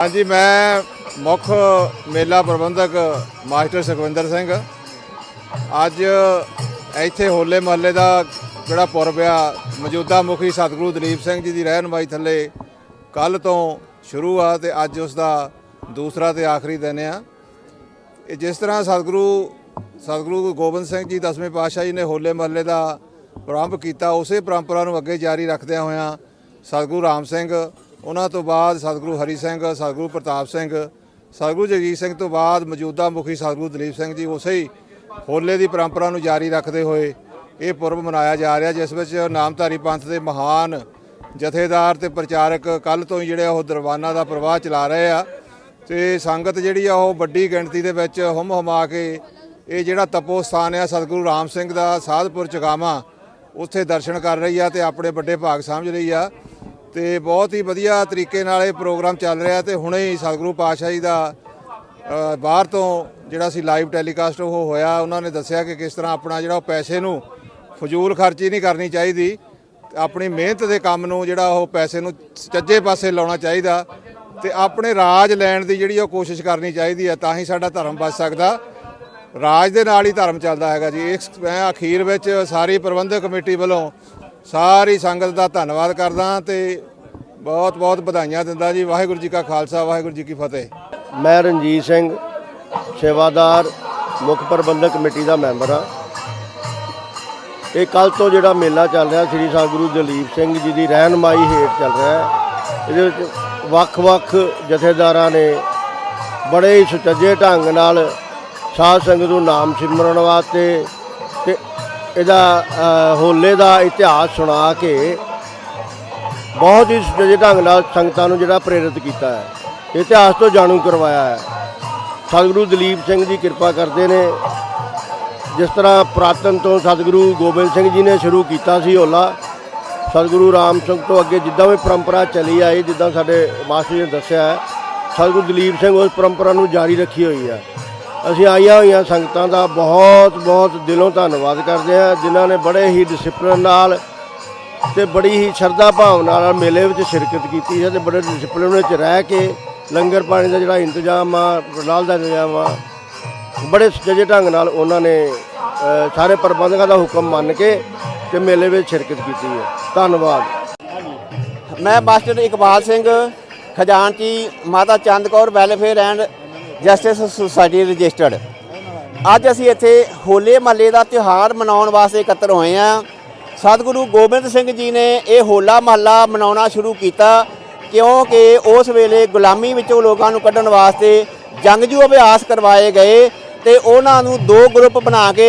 ਹਾਂਜੀ, ਮੈਂ ਮੁੱਖ ਮੇਲਾ ਪ੍ਰਬੰਧਕ ਮਾਸਟਰ ਸੁਖਵਿੰਦਰ ਸਿੰਘ। ਅੱਜ ਇੱਥੇ ਹੋਲੇ ਮਹੱਲੇ ਦਾ ਜਿਹੜਾ ਪੁਰਬ ਆ ਮੌਜੂਦਾ ਮੁਖੀ ਸਤਿਗੁਰੂ ਦਲੀਪ ਸਿੰਘ ਜੀ ਦੀ ਰਹਿਨਮਾਈ ਥੱਲੇ ਕੱਲ ਤੋਂ ਸ਼ੁਰੂ ਆ ਤੇ ਅੱਜ ਉਸ ਦਾ ਦੂਸਰਾ ਤੇ ਆਖਰੀ ਦਿਨ ਆ। ਇਹ ਜਿਸ ਤਰ੍ਹਾਂ ਸਤਿਗੁਰੂ ਸਤਿਗੁਰੂ ਗੋਬਿੰਦ ਸਿੰਘ ਜੀ ਦਸਵੇਂ ਪਾਤਸ਼ਾਹ ਜੀ ਨੇ ਹੋਲੇ ਮਹੱਲੇ ਦਾ ਪ੍ਰਾਰੰਭ ਕੀਤਾ, ਉਸੇ ਪਰੰਪਰਾ ਨੂੰ ਅੱਗੇ ਜਾਰੀ ਰੱਖਦਿਆਂ ਹੋਇਆਂ ਸਤਿਗੁਰੂ ਰਾਮ ਸਿੰਘ ਉਹਨਾਂ ਤੋਂ ਬਾਅਦ ਸਤਿਗੁਰੂ ਹਰੀ ਸਿੰਘ, ਸਤਿਗੁਰੂ ਪ੍ਰਤਾਪ ਸਿੰਘ, ਸਤਿਗੁਰੂ ਜਗਜੀਤ ਸਿੰਘ ਤੋਂ ਬਾਅਦ ਮੌਜੂਦਾ ਮੁਖੀ ਸਤਿਗੁਰੂ ਦਲੀਪ ਸਿੰਘ ਜੀ ਉਸੇ ਹੀ ਹੋਲੇ ਦੀ ਪਰੰਪਰਾ ਨੂੰ ਜਾਰੀ ਰੱਖਦੇ ਹੋਏ ਇਹ ਪੁਰਬ ਮਨਾਇਆ ਜਾ ਰਿਹਾ, ਜਿਸ ਵਿੱਚ ਨਾਮਧਾਰੀ ਪੰਥ ਦੇ ਮਹਾਨ ਜਥੇਦਾਰ ਤੇ ਪ੍ਰਚਾਰਕ ਕੱਲ ਤੋਂ ਹੀ ਜਿਹੜੇ ਆ ਉਹ ਦਰਬਾਨਾ ਦਾ ਪ੍ਰਵਾਹ ਚਲਾ ਰਹੇ ਆ ਤੇ ਸੰਗਤ ਜਿਹੜੀ ਆ ਉਹ ਵੱਡੀ ਗਿਣਤੀ ਦੇ ਵਿੱਚ ਹੁਮ ਹੁਮਾ ਕੇ ਇਹ ਜਿਹੜਾ ਤਪੋ ਸਥਾਨ ਆ ਸਤਿਗੁਰੂ ਰਾਮ ਸਿੰਘ ਦਾ ਸਾਧਪੁਰ ਚਗਾਵਾ ਉੱਥੇ ਦਰਸ਼ਨ ਕਰ ਰਹੀ ਆ ਤੇ ਆਪਣੇ ਵੱਡੇ ਭਾਗ ਸਮਝ ਰਹੀ ਆ। ਤੇ ਬਹੁਤ ਹੀ ਵਧੀਆ ਤਰੀਕੇ ਨਾਲ ਇਹ ਪ੍ਰੋਗਰਾਮ ਚੱਲ ਰਿਹਾ ਤੇ ਹੁਣੇ ਹੀ ਸਤਿਗੁਰੂ ਪਾਤਸ਼ਾਹ ਜੀ ਦਾ ਬਾਹਰ ਤੋਂ ਜਿਹੜਾ ਸੀ ਲਾਈਵ ਟੈਲੀਕਾਸਟ ਉਹ ਹੋਇਆ, ਉਹਨਾਂ ਨੇ ਦੱਸਿਆ ਕਿ ਕਿਸ ਤਰ੍ਹਾਂ ਆਪਣਾ ਜਿਹੜਾ ਉਹ ਪੈਸੇ ਨੂੰ ਫਜ਼ੂਲ ਖਰਚੀ ਨਹੀਂ ਕਰਨੀ ਚਾਹੀਦੀ, ਆਪਣੀ ਮਿਹਨਤ ਦੇ ਕੰਮ ਨੂੰ ਜਿਹੜਾ ਉਹ ਪੈਸੇ ਨੂੰ ਚੱਜੇ ਪਾਸੇ ਲਾਉਣਾ ਚਾਹੀਦਾ ਤੇ ਆਪਣੇ ਰਾਜ ਲੈਣ ਦੀ ਜਿਹੜੀ ਉਹ ਕੋਸ਼ਿਸ਼ ਕਰਨੀ ਚਾਹੀਦੀ ਹੈ, ਤਾਂ ਹੀ ਸਾਡਾ ਧਰਮ ਬਚ ਸਕਦਾ। ਰਾਜ ਦੇ ਨਾਲ ਹੀ ਧਰਮ ਚੱਲਦਾ ਹੈਗਾ ਜੀ। ਇਸ, ਮੈਂ ਅਖੀਰ ਵਿੱਚ ਸਾਰੀ ਪ੍ਰਬੰਧਕ ਕਮੇਟੀ ਵੱਲੋਂ ਸਾਰੀ ਸੰਗਤ ਦਾ ਧੰਨਵਾਦ ਕਰਦਾ ਤੇ ਬਹੁਤ ਬਹੁਤ ਵਧਾਈਆਂ ਦਿੰਦਾ ਜੀ। ਵਾਹਿਗੁਰੂ ਜੀ ਕਾ ਖਾਲਸਾ, ਵਾਹਿਗੁਰੂ ਜੀ ਕੀ ਫਤਿਹ। ਮੈਂ ਰਣਜੀਤ ਸਿੰਘ, ਸੇਵਾਦਾਰ, ਮੁੱਖ ਪ੍ਰਬੰਧਕ ਕਮੇਟੀ ਦਾ ਮੈਂਬਰ ਹਾਂ। ਇਹ ਕੱਲ ਤੋਂ ਜਿਹੜਾ ਮੇਲਾ ਚੱਲ ਰਿਹਾ, ਸ੍ਰੀ ਸਤਿਗੁਰੂ ਦਲੀਪ ਸਿੰਘ ਜੀ ਦੀ ਰਹਿਨਮਾਈ ਹੇਠ ਚੱਲ ਰਿਹਾ ਹੈ। ਇਹਦੇ ਵਿੱਚ ਵੱਖ-ਵੱਖ ਜਥੇਦਾਰਾਂ ਨੇ ਬੜੇ ਹੀ ਸੁਚੱਜੇ ਢੰਗ ਨਾਲ ਸਾਧ ਸੰਗਤ ਨੂੰ ਨਾਮ ਸਿਮਰਨ ਵਾਸਤੇ ਇਹਦਾ ਹੋਲੇ ਦਾ ਇਤਿਹਾਸ ਸੁਣਾ ਕੇ ਬਹੁਤ ਹੀ ਸੁਚੱਜੇ ਢੰਗ ਨਾਲ ਸੰਗਤਾਂ ਨੂੰ ਜਿਹੜਾ ਪ੍ਰੇਰਿਤ ਕੀਤਾ ਹੈ। ਇਤਿਹਾਸ ਤੋਂ ਜਾਣੂ ਕਰਵਾਇਆ ਹੈ। ਸਤਿਗੁਰੂ ਦਲੀਪ ਸਿੰਘ ਜੀ ਕਿਰਪਾ ਕਰਦੇ ਨੇ। ਜਿਸ ਤਰ੍ਹਾਂ ਪੁਰਾਤਨ ਤੋਂ ਸਤਿਗੁਰੂ ਗੋਬਿੰਦ ਸਿੰਘ ਜੀ ਨੇ ਸ਼ੁਰੂ ਕੀਤਾ ਸੀ ਹੋਲਾ, ਸਤਿਗੁਰੂ ਰਾਮ ਸਿੰਘ ਤੋਂ ਅੱਗੇ ਜਿੱਦਾਂ ਵੀ ਪਰੰਪਰਾ ਚੱਲੀ ਆਈ, ਜਿੱਦਾਂ ਸਾਡੇ ਮਾਸਟਰ ਜੀ ਨੇ ਦੱਸਿਆ ਹੈ, ਸਤਿਗੁਰੂ ਦਲੀਪ ਸਿੰਘ ਉਸ ਪਰੰਪਰਾ ਨੂੰ ਜਾਰੀ ਰੱਖੀ ਹੋਈ ਹੈ। ਅਸੀਂ ਆਈਆਂ ਹੋਈਆਂ ਸੰਗਤਾਂ ਦਾ ਬਹੁਤ ਬਹੁਤ ਦਿਲੋਂ ਧੰਨਵਾਦ ਕਰਦੇ ਹਾਂ, ਜਿਨ੍ਹਾਂ ਨੇ ਬੜੇ ਹੀ ਡਿਸਪਲਿਨ ਨਾਲ ਤੇ ਬੜੀ ਹੀ ਸ਼ਰਧਾ ਭਾਵ ਨਾਲ ਮੇਲੇ ਵਿੱਚ ਸ਼ਿਰਕਤ ਕੀਤੀ ਹੈ ਤੇ ਬੜੇ ਡਿਸਪਲਿਨ ਵਿੱਚ ਰਹਿ ਕੇ ਲੰਗਰ ਪਾਣੀ ਦਾ ਜਿਹੜਾ ਇੰਤਜ਼ਾਮ ਆ ਨਾਲ ਦਾ ਇੰਤਜ਼ਾਮ ਆ, ਬੜੇ ਸੁਚੱਜੇ ਢੰਗ ਨਾਲ ਉਹਨਾਂ ਨੇ ਸਾਰੇ ਪ੍ਰਬੰਧਕਾਂ ਦਾ ਹੁਕਮ ਮੰਨ ਕੇ ਤੇ ਮੇਲੇ ਵਿੱਚ ਸ਼ਿਰਕਤ ਕੀਤੀ ਹੈ। ਧੰਨਵਾਦ। ਮੈਂ master Iqbal Singh, Khazanchi Mata Chand Kaur, welfare and justice society registered. ਅੱਜ ਅਸੀਂ ਇੱਥੇ ਹੋਲੇ ਮਹੱਲੇ ਦਾ ਤਿਉਹਾਰ ਮਨਾਉਣ ਵਾਸਤੇ ਇਕੱਤਰ ਹੋਏ ਹਾਂ। ਸਤਿਗੁਰੂ ਗੋਬਿੰਦ ਸਿੰਘ ਜੀ ਨੇ ਇਹ ਹੋਲਾ ਮਹੱਲਾ ਮਨਾਉਣਾ ਸ਼ੁਰੂ ਕੀਤਾ ਕਿਉਂਕਿ ਉਸ ਵੇਲੇ ਗੁਲਾਮੀ ਵਿੱਚੋਂ ਲੋਕਾਂ ਨੂੰ ਕੱਢਣ ਵਾਸਤੇ ਜੰਗਜੂ ਅਭਿਆਸ ਕਰਵਾਏ ਗਏ ਤੇ ਉਹਨਾਂ ਨੂੰ ਦੋ ਗਰੁੱਪ ਬਣਾ ਕੇ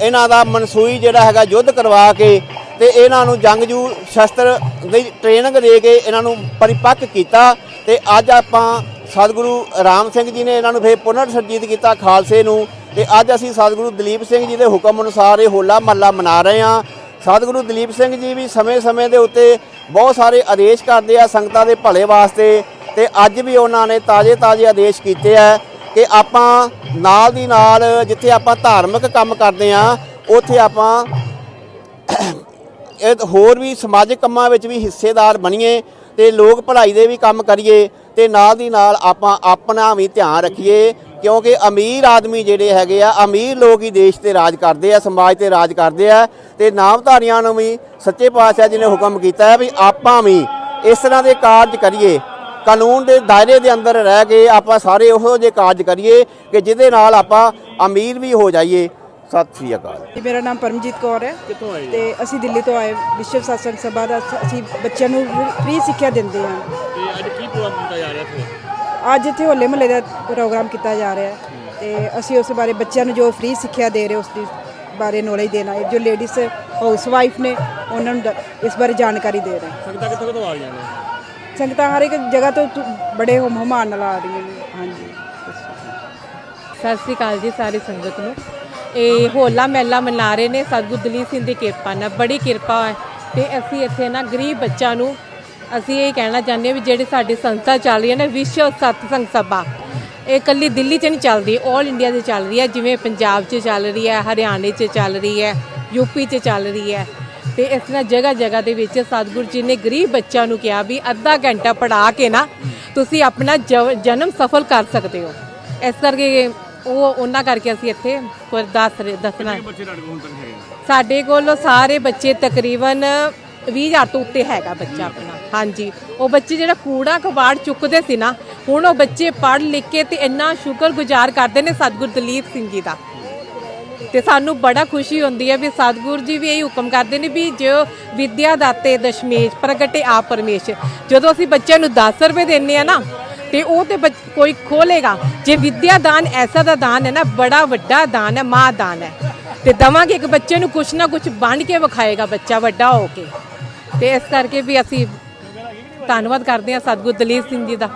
ਇਹਨਾਂ ਦਾ ਮਨਸੂਈ ਜਿਹੜਾ ਹੈਗਾ ਯੁੱਧ ਕਰਵਾ ਕੇ ਤੇ ਇਹਨਾਂ ਨੂੰ ਜੰਗਜੂ ਸ਼ਸਤਰ ਦੀ ਟ੍ਰੇਨਿੰਗ ਦੇ ਕੇ ਇਹਨਾਂ ਨੂੰ ਪਰਿਪੱਕ ਕੀਤਾ ਤੇ ਅੱਜ ਆਪਾਂ ਸਤਿਗੁਰੂ ਰਾਮ ਸਿੰਘ ਜੀ ਨੇ ਇਹਨਾਂ ਨੂੰ ਫੇਰ ਪੁਨਰ ਸਰਜੀਤ ਕੀਤਾ ਖਾਲਸੇ ਨੂੰ ਤੇ ਅੱਜ ਅਸੀਂ ਸਤਿਗੁਰੂ ਦਲੀਪ ਸਿੰਘ ਜੀ ਦੇ ਹੁਕਮ ਅਨੁਸਾਰ ਇਹ ਹੋਲਾ ਮਹੱਲਾ ਮਨਾ ਰਹੇ ਹਾਂ। ਸਤਿਗੁਰੂ ਦਲੀਪ ਸਿੰਘ ਜੀ ਵੀ ਸਮੇਂ-ਸਮੇਂ ਦੇ ਉੱਤੇ ਬਹੁਤ ਸਾਰੇ ਆਦੇਸ਼ ਕਰਦੇ ਆ ਸੰਗਤਾਂ ਦੇ ਭਲੇ ਵਾਸਤੇ ਤੇ ਅੱਜ ਵੀ ਉਹਨਾਂ ਨੇ ਤਾਜ਼ੇ-ਤਾਜ਼ੇ ਆਦੇਸ਼ ਕੀਤੇ ਆ ਕਿ ਆਪਾਂ ਨਾਲ ਦੀ ਨਾਲ ਜਿੱਥੇ ਆਪਾਂ ਧਾਰਮਿਕ ਕੰਮ ਕਰਦੇ ਆ ਉੱਥੇ ਆਪਾਂ ਇਹ ਹੋਰ ਵੀ ਸਮਾਜਿਕ ਕੰਮਾਂ ਵਿੱਚ ਵੀ ਹਿੱਸੇਦਾਰ ਬਣੀਏ। ਤੇ ਲੋਕ ਭਲਾਈ ਦੇ ਵੀ ਕੰਮ ਕਰੀਏ ਤੇ ਨਾਲ ਦੀ ਨਾਲ ਆਪਾਂ ਆਪਣਾ ਵੀ ਧਿਆਨ ਰੱਖੀਏ, ਕਿਉਂਕਿ ਅਮੀਰ ਆਦਮੀ ਜਿਹੜੇ ਹੈਗੇ ਆ, ਅਮੀਰ ਲੋਕ ਹੀ ਦੇਸ਼ ਤੇ ਰਾਜ ਕਰਦੇ ਆ, ਸਮਾਜ ਤੇ ਰਾਜ ਕਰਦੇ ਆ ਤੇ ਨਾਮਧਾਰੀਆਂ ਨੂੰ ਵੀ ਸੱਚੇ ਪਾਤਸ਼ਾਹ ਜੀ ਨੇ ਹੁਕਮ ਕੀਤਾ ਹੈ ਵੀ ਆਪਾਂ ਵੀ ਇਸ ਤਰ੍ਹਾਂ ਦੇ ਕਾਰਜ ਕਰੀਏ। ਕਾਨੂੰਨ ਦੇ ਦਾਇਰੇ ਦੇ ਅੰਦਰ ਰਹਿ ਕੇ ਆਪਾਂ ਸਾਰੇ ਉਹੋ ਜਿਹੇ ਕਾਰਜ ਕਰੀਏ ਕਿ ਜਿਹਦੇ ਨਾਲ ਆਪਾਂ ਅਮੀਰ ਵੀ ਹੋ ਜਾਈਏ। ਸਤਿ ਸ੍ਰੀ ਅਕਾਲ। ਜੀ, ਮੇਰਾ ਨਾਮ ਪਰਮਜੀਤ ਕੌਰ ਹੈ ਕਿੱਥੋਂ ਆਏ ਤੇ ਅਸੀਂ ਦਿੱਲੀ ਤੋਂ ਆਏ ਵਿਸ਼ਵ ਸਤਸੰਗ ਸਭਾ ਦਾ ਅਸ- ਬੱਚਿਆਂ ਨੂੰ ਫ੍ਰੀ ਸਿੱਖਿਆ ਦਿੰਦੇ ਹਾਂ। ਤੇ ਅੱਜ ਕੀ ਪ੍ਰੋਗਰਾਮ ਕੀਤਾ ਜਾ ਰਿਹਾ ਇੱਥੇ? ਅੱਜ ਇੱਥੇ ਹੋਲੇ ਮਹੱਲੇ ਦਾ ਪ੍ਰੋਗਰਾਮ ਕੀਤਾ ਜਾ ਰਿਹਾ ਹੈ ਤੇ ਅਸੀਂ ਉਸ ਬਾਰੇ ਬੱਚਿਆਂ ਨੂੰ ਜੋ ਫ੍ਰੀ ਸਿੱਖਿਆ ਦੇ ਰਹੇ ਉਸ ਦੀ ਬਾਰੇ ਨੌਲੇਜ ਦੇਣਾ ਹੈ ਜੋ ਲੇਡੀਜ਼ ਹਾਊਸ ਵਾਈਫ ਨੇ ਉਹਨਾਂ ਨੂੰ ਇਸ ਬਾਰੇ ਜਾਣਕਾਰੀ ਦੇ ਰਹੇ ਸੰਗਤਾਂ ਕਿੱਥੋਂ ਕਿੱਥੋਂ ਆ ਰਹੀਆਂ ਨੇ? ਸੰਗਤਾਂ ਹਰ ਇੱਕ ਜਗ੍ਹਾ ਤੋਂ ਤੁ- ਬੜੇ ਹੁਮ ਹੁਮਾਨ ਨਾਲ ਆ ਰਹੀਆਂ ਨੇ। ਹਾਂਜੀ। ਸਤਿ ਸ੍ਰੀ ਅਕਾਲ ਜੀ ਸਾਰੀ ਸੰਗਤ ਨੂੰ। ਇਹ ਹੋਲਾ ਮਹਿਲਾ ਮਨਾ ਰਹੇ ਨੇ ਸਤਿਗੁਰੂ ਦਲੀਪ ਸਿੰਘ ਦੀ ਕਿਰਪਾ ਨਾਲ, ਬੜੀ ਕਿਰਪਾ ਹੈ। ਤੇ ਅਸੀਂ ਇੱਥੇ ਨਾ ਗਰੀਬ ਬੱਚਾ ਨੂੰ ਅਸੀਂ ਇਹ ਕਹਿਣਾ ਚਾਹੁੰਦੇ ਹਾਂ ਵੀ ਜਿਹੜੀ ਸਾਡੀ ਸੰਸਥਾ ਚੱਲ ਰਹੀ ਹੈ ਨਾ, ਵਿਸ਼ਵ ਸਤਸੰਗ ਸਭਾ, ਇਹ ਇਕੱਲੀ ਦਿੱਲੀ 'ਚ ਨਹੀਂ ਚੱਲਦੀ 올 ਇੰਡੀਆ 'ਚ ਚੱਲ ਰਹੀ ਹੈ, ਜਿਵੇਂ ਪੰਜਾਬ 'ਚ ਚੱਲ ਰਹੀ ਹੈ, ਹਰਿਆਣੇ 'ਚ ਚੱਲ ਰਹੀ ਹੈ ਯੂਪੀ 'ਚ ਚੱਲ ਰਹੀ ਹੈ। ਤੇ ਇਸ ਤਰ੍ਹਾਂ ਜਗ੍ਹਾ ਜਗ੍ਹਾ ਦੇ ਵਿੱਚ ਸਤਿਗੁਰੂ ਜੀ ਨੇ ਗਰੀਬ ਬੱਚਿਆਂ ਨੂੰ ਕਿਹਾ ਵੀ ਅੱਧਾ ਘੰਟਾ ਪੜਾ ਕੇ ਨਾ, ਤੁਸੀਂ ਆਪਣਾ ਜਵ- ਜਨਮ ਸਫਲ ਕਰ ਸਕਦੇ ਹੋ। ਇਸ ਕਰਕੇ ਉਹ ਉਹਨਾਂ ਕਰਕੇ ਅਸੀਂ ਇੱਥੇ ਕੋਈ ਦੱਸ ਰਹੇ ਦੱਸਣਾ। ਹੈ। ਬੱਚੇ ਤੁਹਾਡੇ ਕੋਲ ਹੁਣ ਤੱਕ ਹੈਗੇ ਸਾਡੇ ਕੋਲ ਸਾਰੇ ਬੱਚੇ ਤਕਰੀਬਨ 20000 ਤੋਂ ਉੱਤੇ ਹੈਗਾ ਬੱਚਾ ਆਪਣਾ। ਹਾਂਜੀ। ਉਹ ਬੱਚੇ ਜਿਹੜਾ ਕੂੜਾ ਕਬਾੜ ਚੁੱਕਦੇ ਸੀ ਨਾ ਹੁਣ ਉਹ ਬੱਚੇ ਪੜ੍ਹ ਲਿਖ ਕੇ ਤੇ ਇੰਨਾ ਸ਼ੁਕਰਗੁਜ਼ਾਰ ਕਰਦੇ ਨੇ ਸਤਿਗੁਰ ਦਲੀਪ ਸਿੰਘ ਜੀ ਦਾ। ਤੇ ਸਾਨੂੰ ਬੜਾ ਖੁਸ਼ੀ ਹੁੰਦੀ ਹੈ ਵੀ ਸਤਿਗੁਰੂ ਜੀ ਵੀ ਇਹ ਹੁਕਮ ਕਰਦੇ ਨੇ ਵੀ ਜੋ ਵਿਦਿਆ ਦਾਤੇ ਦਸ਼ਮੇਸ਼ ਪ੍ਰਗਟੇ ਆਪ ਪਰਮੇਸ਼ਰ ਜਦੋਂ ਅਸੀਂ ਬੱਚਿਆਂ ਨੂੰ 10 ਰੁਪਏ ਦਿੰਨੇ ਆ ਨਾ ਤੇ ਉਹ ਤੇ ਬੱਚ- ਕੋਈ ਖੋਲੇਗਾ। ਜੇ ਵਿਦਿਆ ਦਾਨ ਐਸਾ ਦਾ ਦਾਨ ਹੈ ਨਾ, ਬੜਾ ਵੱਡਾ ਦਾਨ ਹੈ, ਮਾਂ ਦਾਨ ਹੈ। ਤੇ ਦਵਾਂਗੇ ਇੱਕ ਬੱਚੇ ਨੂੰ ਕੁਛ ਨਾ ਕੁਛ ਬਣ ਕੇ ਵਿਖਾਏਗਾ ਬੱਚਾ ਵੱਡਾ ਹੋ ਕੇ। ਤੇ ਇਸ ਕਰਕੇ ਵੀ ਅਸੀਂ ਧੰਨਵਾਦ ਕਰਦੇ ਹਾਂ ਸਤਿਗੁਰੂ ਦਲੀਪ ਸਿੰਘ ਜੀ ਦਾ।